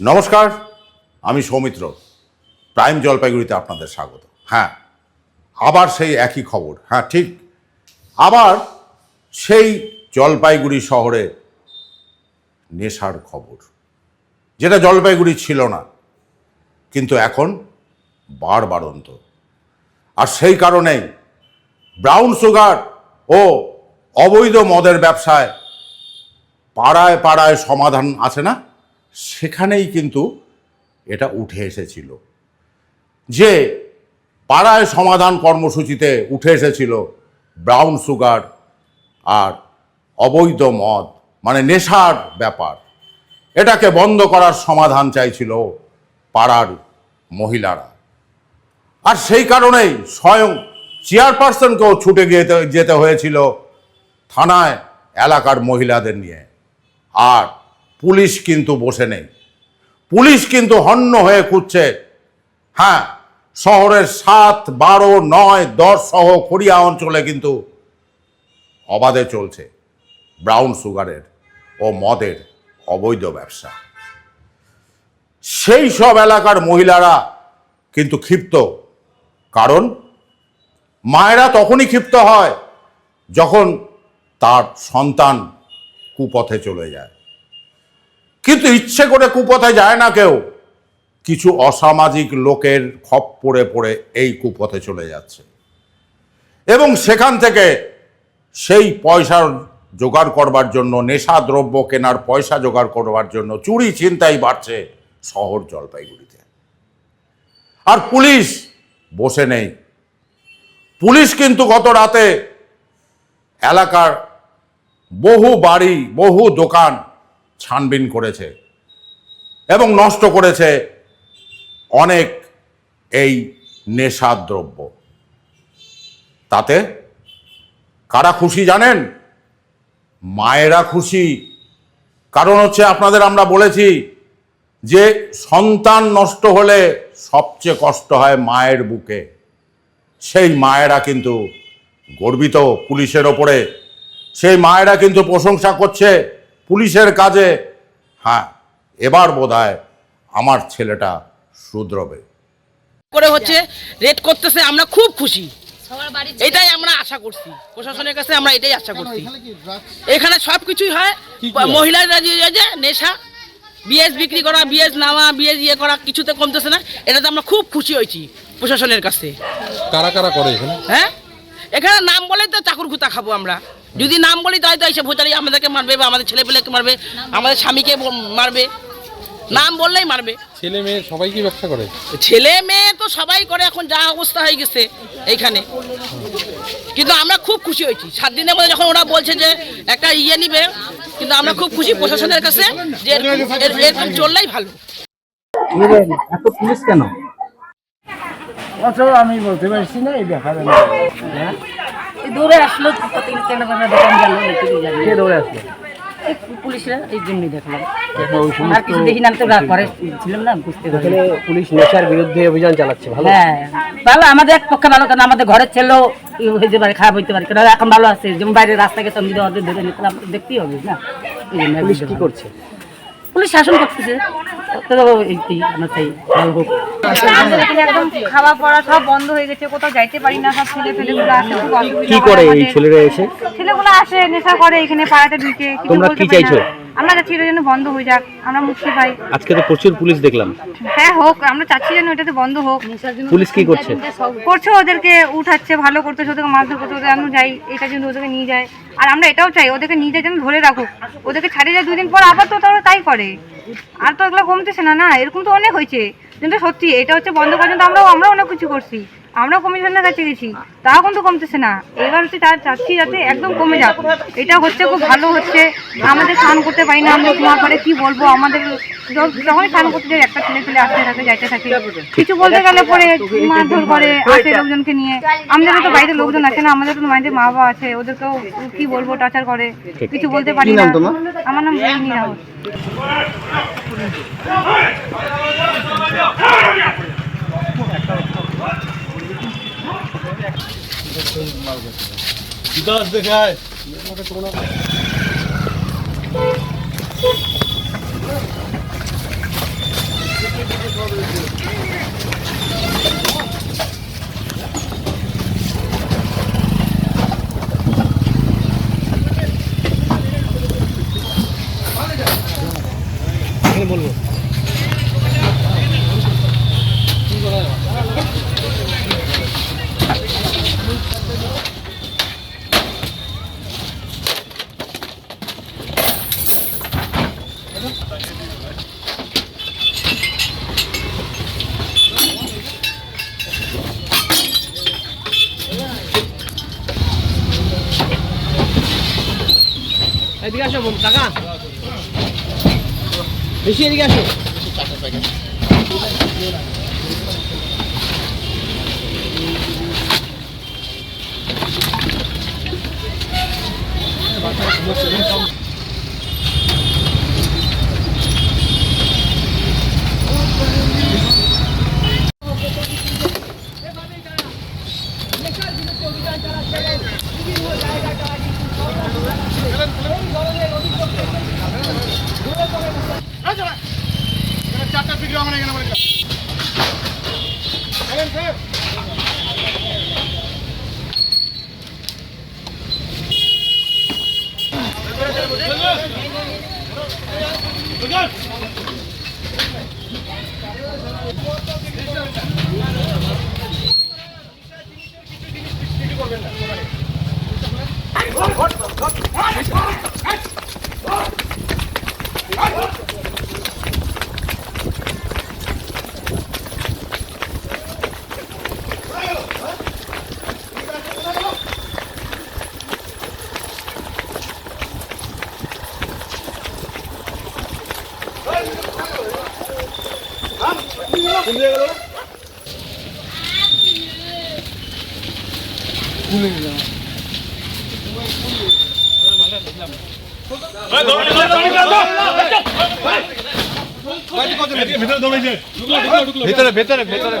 নমস্কার, আমি সৌমিত্র। প্রাইম জলপাইগুড়িতে আপনাদের স্বাগত। হ্যাঁ আবার সেই একই খবর। হ্যাঁ ঠিক। আবার সেই জলপাইগুড়ি শহরে নেশার খবর। যেটা জলপাইগুড়ি ছিল না, কিন্তু এখন বার বাড়ন্ত আর সেই কারণেই ব্রাউন সুগার ও অবৈধ মদের ব্যবসায় পাড়ায় পাড়ায় সমাধান আছে না? সেখানেই কিন্তু এটা উঠে এসেছিল। যে পাড়ায় সমাধান কর্মসূচিতে উঠে এসেছিল ব্রাউন সুগার আর অবৈধ মদ মানে নেশার ব্যাপার। এটাকে বন্ধ করার সমাধান চাইছিল পাড়ার মহিলারা। আর সেই কারণেই স্বয়ং চেয়ারপারসনকেও ছুটে গিয়ে যেতে হয়েছিল থানায় এলাকার মহিলাদের নিয়ে। আর পুলিশ কিন্তু বসে নেই। পুলিশ কিন্তু হন্য হয়ে খুঁজছে। হ্যাঁ শহরের সাত, বারো, নয়, দশ সহ খড়িয়া অঞ্চলে কিন্তু অবাধে চলছে ব্রাউন সুগারের ও মদের অবৈধ ব্যবসা। সেই সব এলাকার মহিলারা কিন্তু ক্ষিপ্ত। কারণ মায়েরা তখনই ক্ষিপ্ত হয় যখন তার সন্তান কুপথে চলে যায়। কিন্তু ইচ্ছে করে কুপথে যায় না কেউ। কিছু অসামাজিক লোকের খপ পড়ে পড়ে এই কুপথে চলে যাচ্ছে। এবং সেখান থেকে সেই পয়সার জোগাড় করবার জন্য, নেশা দ্রব্য কেনার পয়সা জোগাড় করবার জন্য চুরি চিন্তাই বাড়ছে শহর জলপাইগুড়িতে। আর পুলিশ বসে নেই। পুলিশ কিন্তু গত রাতে এলাকার বহু বাড়ি, বহু দোকান ছানবিন করেছে এবং নষ্ট করেছে অনেক এই নেশার দ্রব্য তাতে কারা খুশি জানেন? মায়েরা খুশি। কারণ হচ্ছে আপনাদের আমরা বলেছি যে সন্তান নষ্ট হলে সবচেয়ে কষ্ট হয় মায়ের বুকে। সেই মায়েরা কিন্তু গর্বিত পুলিশের ওপরে। সেই মায়েরা কিন্তু প্রশংসা করছে পুলিশের কাজে। হ্যাঁ এবার বোধ আমার ছেলেটা শুধরবে। করে হচ্ছে রেড করতেছে আমরা খুব খুশি। এটাই আমরা আশা করছি। প্রশাসনের কাছে আমরা এটাই আশা করছি। এখানে সব কিছুই হয়। মহিলারা যে যে নেশা বিএস বিক্রি করা বিএস নেওয়া বিএস ইয়ে করা কিছুতে কমতেছে না। এটাতে আমরা খুব খুশি হয়েছি প্রশাসনের কাছে। কারা কারা করে এখানে? হ্যাঁ? এখানে নাম বলে তো চাকুর খুঁতা খাব আমরা। যদি নাম বলি তাই তো এসে ভোটারি আমাদেরকে মারবে বা আমাদের ছেলেপেলেকে মারবে আমাদের স্বামীকে মারবে। নাম বললেই মারবে। ছেলে মেয়ে সবাই কি ব্যবসা করে? ছেলে মেয়ে তো সবাই করে এখন যা অবস্থা হয়ে গেছে এইখানে। কিন্তু আমরা খুব খুশি হয়েছি। সাত দিনের মধ্যে যখন ওরা বলছে যে একটা ইয়ে নিবে কিন্তু আমরা খুব খুশি প্রশাসনের কাছে যে এরকম- চললেই ভালো। এত পুলিশ কেন? অত আমি বলতে পারছি না এই ব্যাপারে এই দৌড়ে আসলো কেন কেন দোকান গেল কে দৌড়ে আসলো? পুলিশরা এই জন্যই দেখলাম। আর কিছু দেখি না আমি তো রাগ করে ছিলাম না বুঝতে পারি পুলিশ নেশার বিরুদ্ধে অভিযান চালাচ্ছে ভালো? হ্যাঁ ভালো আমাদের এক পক্ষে ভালো কারণ আমাদের ঘরের ছেলেও হইতে পারে খারাপ হইতে পারে। কারণ এখন ভালো আছে যেমন বাইরে রাস্তা গেছে আমি ধরে দেখতেই হবে না? পুলিশ কি করছে? পুলিশ শাসন করতেছে। খাওয়া পড়া সব বন্ধ হয়ে গেছে কোথাও যাইতে পারি না সব ছেলে ফেলেগুলো আসে কি করে এই ছেলেরা এসে? ছেলেগুলো আসে নেশা করে এখানে পাড়াতে ঢুকে। তোমরা কি চাইছো? আমরা চাচ্ছি এটা যেন বন্ধ হয়ে যাক। আমরা মুক্তি পাই আজকে তো প্রচুর পুলিশ দেখলাম। হ্যাঁ হোক আমরা চাচ্ছি যেন এটাতে বন্ধ হোক। পুলিশ কি করছে? করছে ওদেরকে উঠাচ্ছে ভালো করতেছে ওদেরকে মারধর করতে ওদের আমরা যাই এটা যেন ওদেরকে নিয়ে যায়। আর আমরা এটাও চাই ওদেরকে নিয়ে যায় যেন ধরে রাখুক। ওদেরকে ছাড়িয়ে যায় দুই দিন পর আবার তো তারা তাই করে। আর তো এগুলো কমতেছে না না এরকম তো অনেক হয়েছে। কিন্তু সত্যি এটা হচ্ছে বন্ধ করার জন্য আমরাও আমরাও অনেক কিছু করছি। আমরাও কমিশনের কাছে গেছি তাও কিন্তু কমতেছে না এবার হচ্ছে তার চাচ্ছি যাতে একদম কমে যাক এটা হচ্ছে খুব ভালো হচ্ছে আমাদের স্নান করতে পারি না আমরা তোমার পরে কি বলব আমাদের য- যখনই স্নান করতে যাই একটা ছেলে ছেলে আসতে থাকে যাইতে থাকে কিছু বলতে গেলে পরে মারধর করে আসে লোকজনকে নিয়ে আমাদের তো বাড়িতে লোকজন আছে না আমাদের তো বাড়িতে মা বাবা আছে ওদেরকেও কি বলব টাচার করে কিছু বলতে পারি না আমার নাম রোহিণী রাউত ঠিক আছে বন্ধু কাকা বেশি এদিকে আসো চারটা ভিডিও আমার এখানে স্যার করবেন না কোন জায়গা গেল ভুলে গেলাম ভেতরে ভেতরে ভেতরে